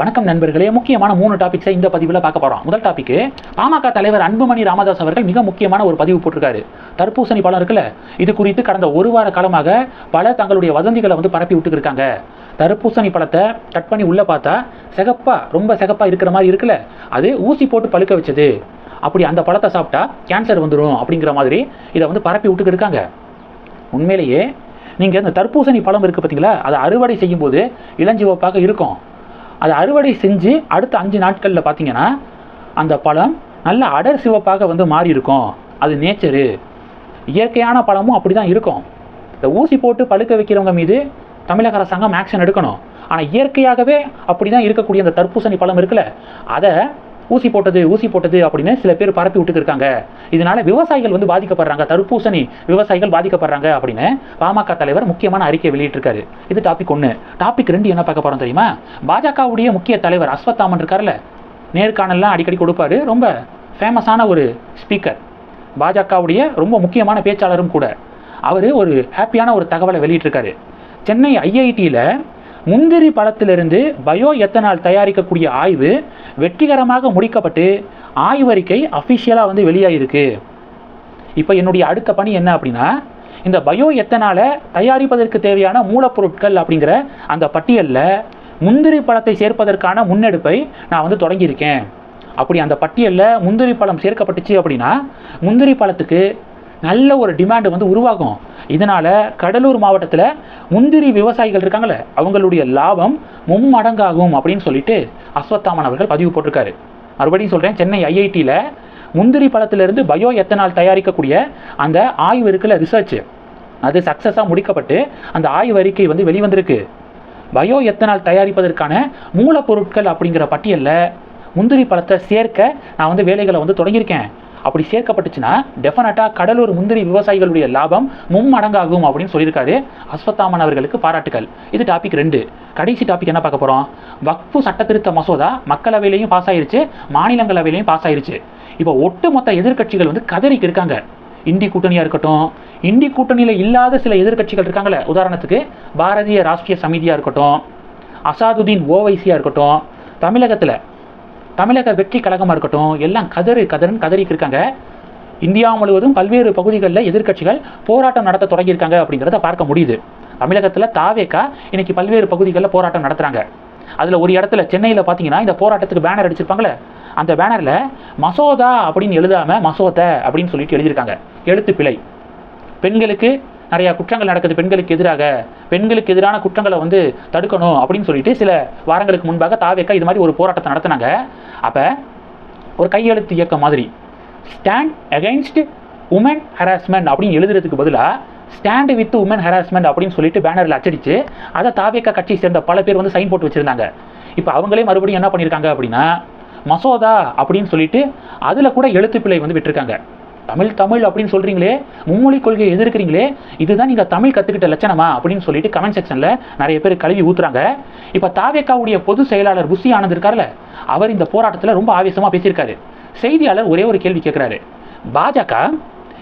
வணக்கம் நண்பர்களே. முக்கியமான மூணு டாபிக்ஸை இந்த பதிவில் பார்க்க போகிறோம் முதல் டாபிக் பாமக தலைவர் அன்புமணி ராமதாஸ் அவர்கள் மிக முக்கியமான ஒரு பதிவு போட்டிருக்காரு. தர்பூசணி பழம் இருக்குல்ல இது குறித்து கடந்த ஒரு வார காலமாக பல தங்களுடைய வதந்திகளை வந்து பரப்பி விட்டுருக்காங்க தர்பூசணி பழத்தை கட் பண்ணி உள்ளே பார்த்தா சிகப்பாக ரொம்ப சிகப்பாக இருக்கிற மாதிரி இருக்குல்ல அது ஊசி போட்டு பழுக்க வச்சது. அப்படி அந்த பழத்தை சாப்பிட்டா கேன்சர் வந்துடும் அப்படிங்கிற மாதிரி இதை வந்து பரப்பி விட்டுக்கிருக்காங்க. உண்மையிலேயே நீங்கள் இந்த தர்பூசணி பழம் இருக்குது பார்த்தீங்களா அதை அறுவடை செய்யும்போது இளஞ்சிவப்பாக இருக்கும். அதை அறுவடை செஞ்சு அடுத்த அஞ்சு நாட்களில் பார்த்தீங்கன்னா அந்த பழம் நல்ல அடர் சிவப்பாக வந்து மாறி இருக்கும் அது நேச்சரு. இயற்கையான பழமும் அப்படி தான் இருக்கும். இந்த ஊசி போட்டு பழுக்க வைக்கிறவங்க மீது தமிழக அரசாங்கம் ஆக்ஷன் எடுக்கணும். ஆனால் இயற்கையாகவே அப்படி தான் இருக்கக்கூடிய அந்த தர்பூசணி பழம் இருக்குல்ல அதை ஊசி போட்டது ஊசி போட்டது அப்படின்னு சில பேர் பரப்பி விட்டுட்டு இருக்காங்க இதனால விவசாயிகள் வந்து பாதிக்கப்படுறாங்க. தர்பூசணி விவசாயிகள் பாதிக்கப்படுறாங்க அப்படின்னு பாமக தலைவர் முக்கியமான அறிக்கை வெளியிட்டிருக்காரு. இது டாபிக் ஒன்று டாபிக் ரெண்டு என்ன பார்க்க போறோம் தெரியுமா? பாஜகவுடைய முக்கிய தலைவர் அஸ்வத்தாமன் இருக்கார்ல நேர்காணல்லாம் அடிக்கடி கொடுப்பாரு. ரொம்ப ஃபேமஸான ஒரு ஸ்பீக்கர் பாஜகவுடைய ரொம்ப முக்கியமான பேச்சாளரும் கூட. அவர் ஒரு ஹாப்பியான ஒரு தகவலை வெளியிட்டிருக்காரு. சென்னை ஐஐடியில் முந்திரி பழத்திலிருந்து பயோ எத்தனால் தயாரிக்கக்கூடிய ஆய்வு வெற்றிகரமாக முடிக்கப்பட்டு ஆய்வறிக்கை அஃபிஷியலாக வந்து வெளியாகிருக்கு இப்போ என்னுடைய அடுத்த பணி என்ன அப்படின்னா இந்த பயோ எத்தனாலை தயாரிப்பதற்கு தேவையான மூலப்பொருட்கள் அப்படிங்கிற அந்த பட்டியலில் முந்திரி பழத்தை சேர்ப்பதற்கான முன்னெடுப்பை நான் வந்து தொடங்கியிருக்கேன். அப்படி அந்த பட்டியலில் முந்திரி பழம் சேர்க்கப்பட்டுச்சு அப்படின்னா முந்திரி பழத்துக்கு நல்ல ஒரு டிமாண்டு வந்து உருவாகும். இதனால் கடலூர் மாவட்டத்தில் முந்திரி விவசாயிகள் இருக்காங்களே அவங்களுடைய லாபம் மும்மடங்காகும் அப்படின்னு சொல்லிட்டு அஸ்வத்தாமன் அவர்கள் பதிவு போட்டிருக்காரு. மறுபடியும் சொல்கிறேன் சென்னை ஐஐடியில் முந்திரி பழத்திலிருந்து பயோ எத்தனால் தயாரிக்கக்கூடிய அந்த ஆய்வு இருக்குல்ல ரிசர்ச் அது சக்ஸஸாக முடிக்கப்பட்டு அந்த ஆய்வு அறிக்கை வந்து வெளிவந்திருக்கு. பயோ எத்தனால் தயாரிப்பதற்கான மூலப்பொருட்கள் அப்படிங்கிற பட்டியலில் முந்திரி பழத்தை சேர்க்க நான் வந்து வேலைகளை வந்து தொடங்கியிருக்கேன். அப்படி சேர்க்கப்பட்டுச்சுன்னா டெஃபினட்டாக கடலூர் முந்திரி விவசாயிகளுடைய லாபம் மும்மடங்காகும் அப்படின்னு சொல்லியிருக்காரு அஸ்வத்தாமன் அவர்களுக்கு பாராட்டுகள் இது டாபிக் ரெண்டு. கடைசி டாபிக் என்ன பார்க்க போகிறோம் வக்ஃபு சட்டத்திருத்த மசோதா மக்களவையிலையும் பாஸ் ஆயிருச்சு மாநிலங்களவையிலையும் பாஸ் ஆயிருச்சு. இப்போ ஒட்டுமொத்த எதிர்க்கட்சிகள் வந்து கதறிக்கு இருக்காங்க இந்தி கூட்டணியாக இருக்கட்டும் இந்தி கூட்டணியில் இல்லாத சில எதிர்க்கட்சிகள் இருக்காங்களே உதாரணத்துக்கு பாரதிய ராஷ்டிரிய சமிதியாக இருக்கட்டும் அசாதுதீன் ஓவைசியாக இருக்கட்டும் தமிழகத்தில் தமிழக வெற்றி கழகமாக இருக்கட்டும் எல்லாம் கதறு கதறுன்னு கதறிக்கு இருக்காங்க. இந்தியா முழுவதும் பல்வேறு பகுதிகளில் எதிர்க்கட்சிகள் போராட்டம் நடத்த தொடங்கியிருக்காங்க அப்படிங்கிறத பார்க்க முடியுது. தமிழகத்தில் தாவேக்கா இன்னைக்கு பல்வேறு பகுதிகளில் போராட்டம் நடத்துகிறாங்க அதில் ஒரு இடத்துல சென்னையில் பார்த்தீங்கன்னா இந்த போராட்டத்துக்கு பேனர் அடிச்சிருப்பாங்களே அந்த பேனரில் மசோதா அப்படின்னு எழுதாமல் மசோதை அப்படின்னு சொல்லிட்டு எழுதியிருக்காங்க. எழுத்து பிழை பெண்களுக்கு நிறையா குற்றங்கள் நடக்குது பெண்களுக்கு எதிராக. பெண்களுக்கு எதிரான குற்றங்களை வந்து தடுக்கணும் அப்படின்னு சொல்லிட்டு சில வாரங்களுக்கு முன்பாக தாவேக்கா இது மாதிரி ஒரு போராட்டத்தை நடத்தினாங்க. அப்போ ஒரு கையெழுத்து இயக்கம் மாதிரி ஸ்டாண்ட் அகைன்ஸ்ட் உமன் ஹராஸ்மெண்ட் அப்படின்னு எழுதுறதுக்கு பதிலாக ஸ்டாண்ட் வித் உமன் ஹராஸ்மெண்ட் அப்படின்னு சொல்லிட்டு பேனரில் அச்சடிச்சு அதை தாவேக்கா கட்சியை சேர்ந்த பல பேர் வந்து சைன் போட்டு வச்சுருந்தாங்க. இப்போ அவங்களே மறுபடியும் என்ன பண்ணியிருக்காங்க அப்படின்னா மசோதா அப்படின்னு சொல்லிட்டு அதில் கூட எழுத்துப்பிழை வந்து விட்டுருக்காங்க. தமிழ் தமிழ் அப்படின்னு சொல்கிறீங்களே மும்மொழி கொள்கையை எதிர்க்கிறீங்களே இதுதான் நீங்கள் தமிழ் கற்றுக்கிட்ட லட்சணமா அப்படின்னு சொல்லிட்டு கமெண்ட் செக்ஷனில் நிறைய பேர் கழுவி ஊத்துறாங்க. இப்போ தாவேக்காவுடைய பொதுச் செயலாளர் புஷி ஆனந்த் இருக்கார்ல அவர் இந்த போராட்டத்தில் ரொம்ப ஆவேசமாக பேசியிருக்காரு. செய்தியாளர் ஒரே ஒரு கேள்வி கேட்குறாரு பாஜக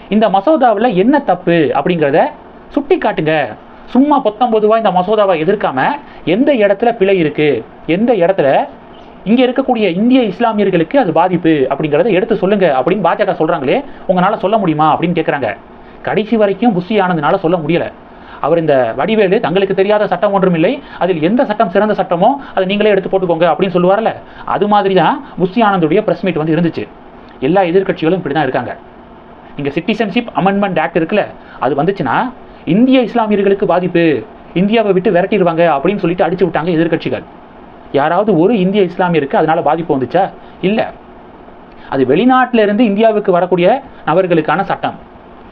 இந்த மசோதாவில் என்ன தப்பு அப்படிங்கிறத சுட்டி காட்டுங்க சும்மா பொத்தம்பொதுவாக இந்த மசோதாவை எதிர்க்காம எந்த இடத்துல பிழை இருக்கு? எந்த இடத்துல இங்கே இருக்கக்கூடிய இந்திய இஸ்லாமியர்களுக்கு அது பாதிப்பு அப்படிங்கிறத எடுத்து சொல்லுங்க அப்படின்னு பாஜக சொல்கிறாங்களே உங்களால் சொல்ல முடியுமா அப்படின்னு கேட்குறாங்க கடைசி வரைக்கும் புஷி ஆனதுனால சொல்ல முடியல. அவர் இந்த வடிவேலு தங்களுக்கு தெரியாத சட்டம் ஒன்றும் இல்லை அதில் எந்த சட்டம் சிறந்த சட்டமோ அதை நீங்களே எடுத்து போட்டுக்கோங்க அப்படின்னு சொல்லுவார்ல அது மாதிரி தான் புஷி ஆனந்துடைய ப்ரெஸ் மீட் வந்து இருந்துச்சு. எல்லா எதிர்க்கட்சிகளும் இப்படி தான் இருக்காங்க. இங்கே சிட்டிசன்ஷிப் அமெண்ட்மெண்ட் ஆக்ட் இருக்குல்ல அது வந்துச்சுன்னா இந்திய இஸ்லாமியர்களுக்கு பாதிப்பு இந்தியாவை விட்டு விரட்டிடுவாங்க அப்படின்னு சொல்லிட்டு அடிச்சு விட்டாங்க எதிர்க்கட்சிகள். யாராவது ஒரு இந்திய இஸ்லாமியருக்கு அதனால பாதிப்பு வந்துச்சா? இல்லை. அது வெளிநாட்டில இருந்து இந்தியாவுக்கு வரக்கூடிய நபர்களுக்கான சட்டம்.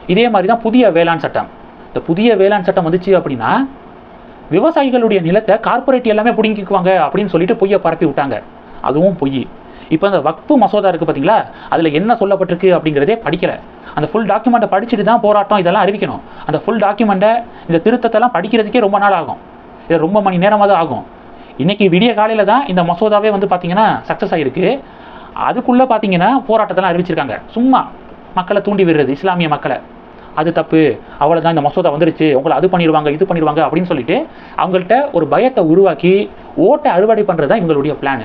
இதே மாதிரி தான் புதிய வேளாண் சட்டம். இந்த புதிய வேளாண் சட்டம் வந்துச்சு அப்படின்னா விவசாயிகளுடைய நிலத்தை கார்ப்பரேட் எல்லாமே பிடுங்கிக்குவாங்க அப்படின்னு சொல்லிட்டு பொய்யை பரப்பி விட்டாங்க. அதுவும் பொய். இப்போ அந்த வக்ஃபு மசோதா இருக்குது பார்த்தீங்களா அதில் என்ன சொல்லப்பட்டிருக்கு அப்படிங்கிறதே படிக்கல. அந்த ஃபுல் டாக்குமெண்ட்டை படிச்சுட்டு தான் போராட்டம் இதெல்லாம் அறிவிக்கணும். அந்த ஃபுல் டாக்குமெண்ட்டை இந்த திருத்தத்தெல்லாம் படிக்கிறதுக்கே ரொம்ப நாள் ஆகும். இது ரொம்ப மணி நேரமாக தான் ஆகும். இன்னைக்கு விடிய காலையில் தான் இந்த மசோதாவே வந்து பார்த்தீங்கன்னா சக்ஸஸ் ஆகிருக்கு அதுக்குள்ளே பார்த்தீங்கன்னா போராட்டத்தெல்லாம் அறிவிச்சிருக்காங்க. சும்மா மக்களை தூண்டி விடுறது இஸ்லாமிய மக்களை. அது தப்பு. அவ்வளோதான் இந்த மசோதா வந்துருச்சு. உங்களை அது பண்ணிடுவாங்க இது பண்ணிடுவாங்க அப்படின்னு சொல்லிட்டு அவங்கள்ட்ட ஒரு பயத்தை உருவாக்கி ஓட்டை அறுவடை பண்ணுறது தான் இவங்களுடைய பிளான்